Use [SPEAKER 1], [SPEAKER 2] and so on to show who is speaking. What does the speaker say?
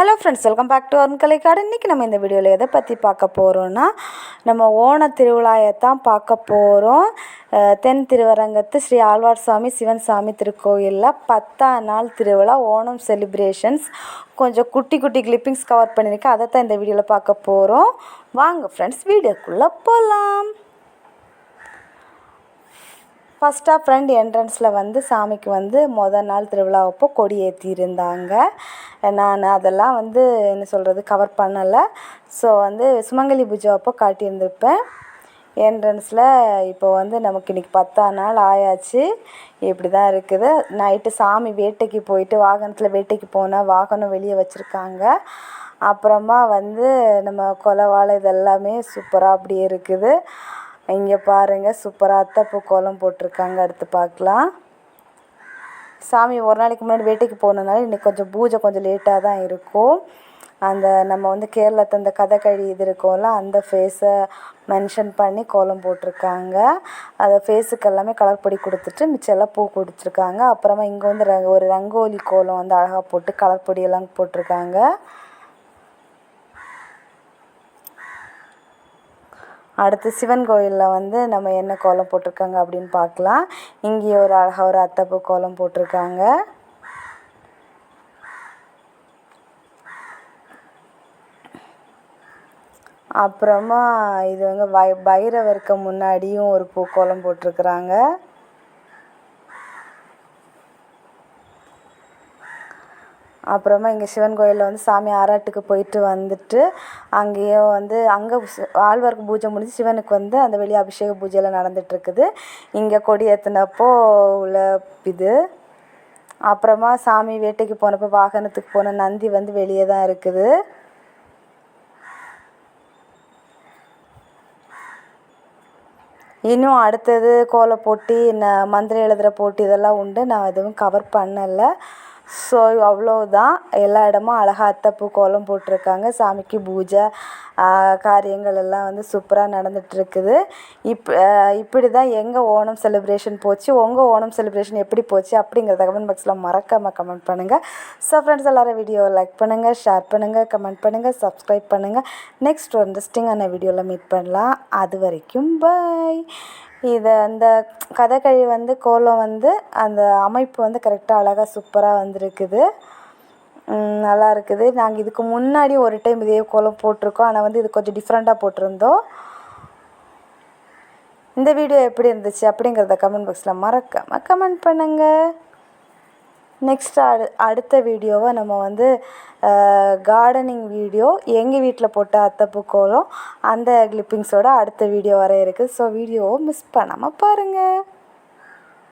[SPEAKER 1] Hello friends welcome back to Arun Kalaikadu இன்றைக்கி நம்ம இந்த வீடியோவில் எதை பற்றி பார்க்க போகிறோன்னா நம்ம ஓண திருவிழாயைத்தான் பார்க்க போகிறோம் தென் திருவரங்கத்து ஸ்ரீ ஆழ்வார் சுவாமி சிவன் சாமி திருக்கோயிலில் பத்தாம் நாள் திருவிழா ஓணம் செலிப்ரேஷன்ஸ் கொஞ்சம் குட்டி குட்டி கிளிப்பிங்ஸ் கவர் பண்ணியிருக்கேன். அதை தான் இந்த வீடியோவில் பார்க்க போகிறோம் வாங்க ஃப்ரெண்ட்ஸ் வீடியோக்குள்ளே போகலாம் ஃபஸ்ட்டாக ஃப்ரண்ட் என்ட்ரன்ஸில் வந்து சாமிக்கு வந்து மொதல் நாள் திருவிழா அப்போ கொடி ஏற்றியிருந்தாங்க நான் அதெல்லாம் வந்து என்ன சொல்கிறது கவர் பண்ணலை. ஸோ வந்து சுமங்கலி பூஜை அப்போ காட்டியிருந்திருப்பேன். என்ட்ரன்ஸில் இப்போ வந்து நமக்கு இன்றைக்கி பத்தாம் நாள் ஆயாச்சு. இப்படி தான் இருக்குது. நைட்டு சாமி வேட்டைக்கு போயிட்டு வாகனத்தில் வேட்டைக்கு போனால் வாகனம் வெளியே வச்சுருக்காங்க. அப்புறமா வந்து நம்ம கொலவாழை இதெல்லாமே சூப்பராக அப்படியே இருக்குது. இங்கே பாருங்கள் சூப்பராக அத்தப்பூ கோலம் போட்டிருக்காங்க. அடுத்து பார்க்கலாம். சாமி ஒரு நாளைக்கு முன்னாடி வேட்டைக்கு போனதுனால இன்றைக்கி கொஞ்சம் பூஜை கொஞ்சம் லேட்டாக தான் இருக்கும். அந்த நம்ம வந்து கேரளத்து அந்த கதகளி இது இருக்கோம்ல அந்த ஃபேஸை மென்ஷன் பண்ணி கோலம் போட்டிருக்காங்க. அந்த ஃபேஸுக்கு எல்லாமே கலர் பொடி கொடுத்துட்டு மிச்சம் பூ கொடுத்துருக்காங்க. அப்புறமா இங்கே வந்து ஒரு ரங்கோலி கோலம் வந்து அழகாக போட்டு கலர் பொடியெல்லாம் போட்டிருக்காங்க. அடுத்து சிவன் கோயிலில் வந்து நம்ம என்ன கோலம் போட்டிருக்காங்க அப்படின்னு பார்க்கலாம். இங்கே ஒரு அழகாக ஒரு அத்தப்பூ கோலம் போட்டிருக்காங்க. அப்புறமா இது வந்து வை பைரவருக்கு முன்னாடியும் ஒரு பூ கோலம் போட்டிருக்குறாங்க. அப்புறமா இங்கே சிவன் கோயிலில் வந்து சாமி ஆராட்டுக்கு போயிட்டு வந்துட்டு அங்கேயே வந்து அங்கே ஆழ்வார்க்கு பூஜை முடிஞ்சு சிவனுக்கு வந்து அந்த வெளியே அபிஷேக பூஜையெல்லாம் நடந்துகிட்ருக்குது இங்கே கொடி ஏற்றினப்போ உள்ள இது. அப்புறமா சாமி வேட்டைக்கு போனப்போ வாகனத்துக்கு போன நந்தி வந்து வெளியே தான் இருக்குது. இன்னும் அடுத்தது கோலை போட்டி ந மந்திரம் எழுதுகிற போட்டி இதெல்லாம் உண்டு. நான் எதுவும் கவர் பண்ணலை. ஸோ அவ்வளோதான் எல்லா இடமும் அழகாக அத்தைப்பூ கோலம் போட்டிருக்காங்க. சாமிக்கு பூஜை காரியங்கள் எல்லாம் வந்து சூப்பராக நடந்துகிட்ருக்குது இப் இப்படி தான் எங்கள் ஓணம் செலிப்ரேஷன் போச்சு உங்கள் ஓணம் செலிப்ரேஷன் எப்படி போச்சு அப்படிங்கிறத கமெண்ட் பாக்ஸில் மறக்காமல் கமெண்ட் பண்ணுங்கள் ஸோ ஃப்ரெண்ட்ஸ் எல்லோரும் வீடியோவை லைக் பண்ணுங்கள் ஷேர் பண்ணுங்கள் கமெண்ட் பண்ணுங்கள் சப்ஸ்கிரைப் பண்ணுங்கள் நெக்ஸ்ட் ஒரு இன்ட்ரெஸ்டிங்கான வீடியோவில் மீட் பண்ணலாம். அது வரைக்கும் பாய் இதை அந்த கதகளி வந்து கோலம் வந்து அந்த அமைப்பு வந்து கரெக்டாக அழகாக சூப்பராக வந்திருக்குது. நல்லா இருக்குது. நாங்கள் இதுக்கு முன்னாடி ஒரு டைம் இதே கோலம் போட்டிருக்கோம். ஆனால் வந்து இது கொஞ்சம் டிஃப்ரெண்ட்டாக போட்டிருந்தோம். இந்த வீடியோ எப்படி இருந்துச்சு அப்படிங்கிறத கமெண்ட் பாக்ஸில் மறக்காமல் கமெண்ட் பண்ணுங்கள் நெக்ஸ்ட் அடு அடுத்த வீடியோவை நம்ம வந்து கார்டனிங் வீடியோ எங்கள் வீட்டில் போட்ட அத்தைப்பூ கோலம் அந்த கிளிப்பிங்ஸோட அடுத்த வீடியோ வர இருக்குது ஸோ வீடியோவை மிஸ் பண்ணாமல் பாருங்கள்